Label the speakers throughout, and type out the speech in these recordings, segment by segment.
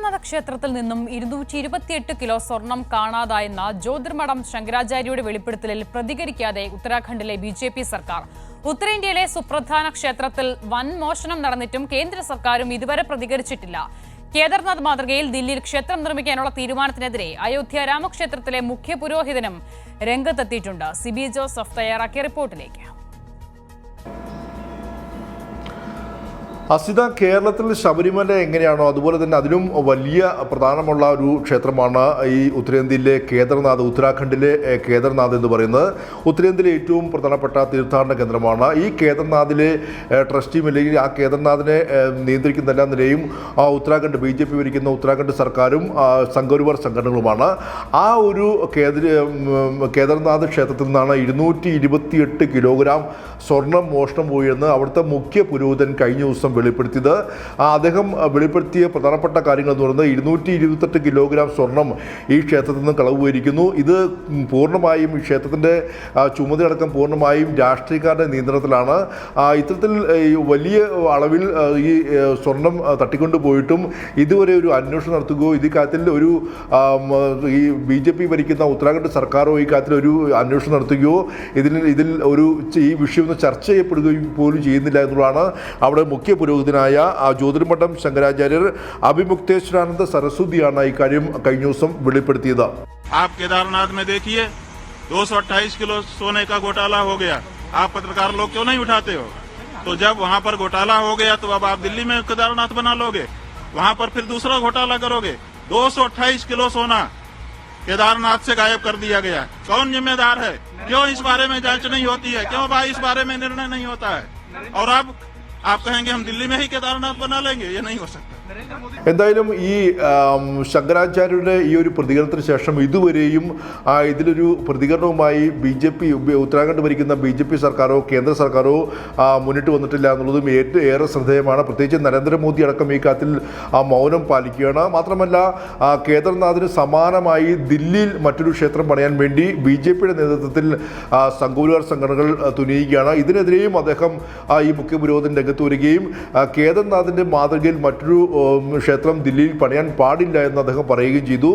Speaker 1: കേദാർനാഥ ക്ഷേത്രത്തിൽ നിന്നും ഇരുന്നൂറ്റി ഇരുപത്തിയെട്ട് കിലോ സ്വർണം കാണാതായെന്ന ജ്യോതിർമഠം ശങ്കരാചാര്യയുടെ വെളിപ്പെടുത്തലിൽ പ്രതികരിക്കാതെ ഉത്തരാഖണ്ഡിലെ ബി ജെ പി സർക്കാർ. ഉത്തരേന്ത്യയിലെ സുപ്രധാന ക്ഷേത്രത്തിൽ വൻ മോഷണം നടന്നിട്ടും കേന്ദ്ര സർക്കാരും ഇതുവരെ പ്രതികരിച്ചിട്ടില്ല. കേദാർനാഥ് മാതൃകയിൽ ദില്ലിയിൽ ക്ഷേത്രം നിർമ്മിക്കാനുള്ള തീരുമാനത്തിനെതിരെ അയോധ്യ രാമക്ഷേത്രത്തിലെ മുഖ്യ പുരോഹിതനും രംഗത്തെത്തിയിട്ടുണ്ട്. സിബി ജോസഫ് തയ്യാറാക്കിയ റിപ്പോർട്ടിലേക്ക്.
Speaker 2: അസിത കേരളത്തിൽ ശബരിമല എങ്ങനെയാണോ അതുപോലെ തന്നെ അതിലും വലിയ പ്രധാനമുള്ള ഒരു ക്ഷേത്രമാണ് ഈ ഉത്തരേന്ത്യയിലെ കേദർനാഥ് ഉത്തരാഖണ്ഡിലെ കേദർനാഥ് എന്ന് പറയുന്നത്. ഉത്തരേന്ത്യയിലെ ഏറ്റവും പ്രധാനപ്പെട്ട തീർത്ഥാടന കേന്ദ്രമാണ്. ഈ കേദർനാഥിലെ ട്രസ്റ്റിയും അല്ലെങ്കിൽ ആ കേദർനാഥിനെ നിയന്ത്രിക്കുന്ന എല്ലാ നിലയും ഉത്തരാഖണ്ഡ് ബി ജെ പി ഭരിക്കുന്ന ഉത്തരാഖണ്ഡ് സർക്കാരും സംഘപരിവാർ സംഘടനകളുമാണ്. ആ ഒരു കേദർ കേദർനാഥ് ക്ഷേത്രത്തിൽ നിന്നാണ് ഇരുന്നൂറ്റി ഇരുപത്തിയെട്ട് കിലോഗ്രാം സ്വർണം മോഷണം പോയെന്ന് അവിടുത്തെ മുഖ്യ പുരോഹിതൻ കഴിഞ്ഞ ദിവസം വെളിപ്പെടുത്തിയത്. അദ്ദേഹം വെളിപ്പെടുത്തിയ പ്രധാനപ്പെട്ട കാര്യങ്ങൾ എന്ന് പറയുന്നത് ഇരുന്നൂറ്റി ഇരുപത്തെട്ട് കിലോഗ്രാം സ്വർണം ഈ ക്ഷേത്രത്തിൽ നിന്ന് കളവ് പോയിരിക്കുന്നു ഇത് പൂർണമായും ഈ ക്ഷേത്രത്തിന്റെ ചുമതലടക്കം പൂർണമായും രാഷ്ട്രീയക്കാരുടെ നിയന്ത്രണത്തിലാണ്. ഇത്തരത്തിൽ വലിയ അളവിൽ ഈ സ്വർണം തട്ടിക്കൊണ്ടു പോയിട്ടും ഇതുവരെ ഒരു അന്വേഷണം നടത്തുകയോ ഇത് കാര്യത്തിൽ ഒരു ഈ ബി ജെ പി ഭരിക്കുന്ന ഉത്തരാഖണ്ഡ് സർക്കാരോ ഈ കാര്യത്തിൽ ഒരു അന്വേഷണം നടത്തുകയോ ഇതിൽ ഇതിൽ ഒരു ഈ വിഷയം ഒന്ന് ചർച്ച ചെയ്യപ്പെടുകയും പോലും ചെയ്യുന്നില്ല എന്നുള്ളതാണ് അവിടെ മുഖ്യ പുരോഹിതനായ ആ ജ്യോതിർമഠം ശങ്കരാചാര്യർ അഭിമുക്തേശ്വരാനന്ദ സരസ്വതിയാണ് ഇക്കാര്യം കഴിഞ്ഞ ദിവസം വെളിപ്പെടുത്തിയത്
Speaker 3: आप केदारनाथ में देखिए 228 किलो सोने का घोटाला हो गया आप पत्रकार लोग क्यों नहीं उठाते हो तो जब वहाँ पर घोटाला हो गया तो अब आप दिल्ली में केदारनाथ बना लोगे वहाँ पर फिर दूसरा घोटाला करोगे 228 किलो सोना केदारनाथ से गायब कर दिया गया कौन जिम्मेदार है क्यों इस बारे में जांच नहीं होती है क्यों भाई इस बारे में निर्णय नहीं होता है और अब आप कहेंगे हम दिल्ली में ही केदारनाथ बना लेंगे ये नहीं हो सकता।
Speaker 2: എന്തായാലും ഈ ശങ്കരാചാര്യരുടെ ഈ ഒരു പ്രതികരണത്തിന് ശേഷം ഇതുവരെയും ഇതിലൊരു പ്രതികരണവുമായി ബി ജെ പി ഉത്തരാഖണ്ഡ് ഭരിക്കുന്ന ബി ജെ പി സർക്കാരോ കേന്ദ്ര സർക്കാരോ മുന്നിട്ട് വന്നിട്ടില്ല എന്നുള്ളതും ഏറ്റവും ഏറെ ശ്രദ്ധേയമാണ്. പ്രത്യേകിച്ച് നരേന്ദ്രമോദി അടക്കം ഈ കാര്യത്തിൽ ആ, മൗനം പാലിക്കുകയാണ്. മാത്രമല്ല കേദർനാഥിന് സമാനമായി ദില്ലിയിൽ മറ്റൊരു ക്ഷേത്രം പണിയാൻ വേണ്ടി ബി ജെ പിയുടെ നേതൃത്വത്തിൽ സംഘപരിവാർ സംഘടനകൾ തുനിയുകയാണ്. ഇതിനെതിരെയും അദ്ദേഹം ഈ മുഖ്യ പുരോഗതി രംഗത്ത് വരികയും കേദർനാഥിന്റെ മാതൃകയിൽ മറ്റൊരു ക്ഷേത്രം ദില്ലിയിൽ പണിയാൻ പാടില്ല എന്ന് അദ്ദേഹം പറയുകയും ചെയ്തു.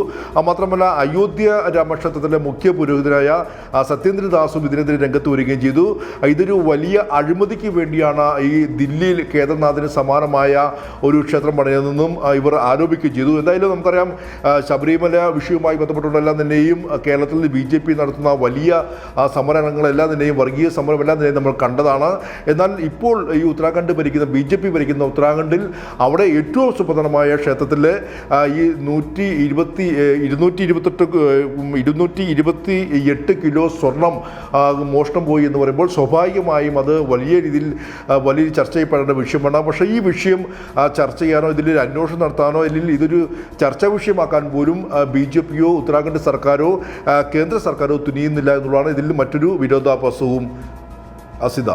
Speaker 2: മാത്രമല്ല അയോധ്യ രാമക്ഷേത്രത്തിലെ മുഖ്യ പുരോഹിതനായ സത്യേന്ദ്രദാസും ഇതിനെതിരെ രംഗത്ത് വരികയും ചെയ്തു. ഇതൊരു വലിയ അഴിമതിക്ക് വേണ്ടിയാണ് ഈ ദില്ലിയിൽ കേദർനാഥിന് സമാനമായ ഒരു ക്ഷേത്രം പണിയതെന്നും ഇവർ ആരോപിക്കുകയും ചെയ്തു. എന്തായാലും നമുക്കറിയാം ശബരിമല വിഷയവുമായി ബന്ധപ്പെട്ടുള്ളതെല്ലാം തന്നെയും കേരളത്തിൽ ബി ജെ പി നടത്തുന്ന വലിയ സമരങ്ങളെല്ലാം തന്നെയും വർഗീയ സമരം എല്ലാം തന്നെയും നമ്മൾ കണ്ടതാണ്. എന്നാൽ ഇപ്പോൾ ഈ ഉത്തരാഖണ്ഡ് ഭരിക്കുന്ന ബി ജെ പി ഭരിക്കുന്ന ഉത്തരാഖണ്ഡിൽ അവിടെ ഏറ്റവും സുപ്രധാനമായ ക്ഷേത്രത്തിൽ ഈ നൂറ്റി ഇരുപത്തി ഇരുന്നൂറ്റി ഇരുപത്തെട്ട് ഇരുന്നൂറ്റി ഇരുപത്തി എട്ട് കിലോ സ്വർണം മോഷണം പോയി എന്ന് പറയുമ്പോൾ സ്വാഭാവികമായും അത് വലിയ രീതിയിൽ വലിയ ചർച്ച ചെയ്യപ്പെടേണ്ട വിഷയമാണ് പക്ഷേ ഈ വിഷയം ചർച്ച ചെയ്യാനോ ഇതിൽ അന്വേഷണം നടത്താനോ അല്ലെങ്കിൽ ഇതൊരു ചർച്ചാ വിഷയമാക്കാൻ പോലും ബി ജെ പിയോ ഉത്തരാഖണ്ഡ് സർക്കാരോ കേന്ദ്ര സർക്കാരോ തുനിയുന്നില്ല എന്നുള്ളതാണ് ഇതിൽ മറ്റൊരു വിരോധാഭാസവും. അസിത.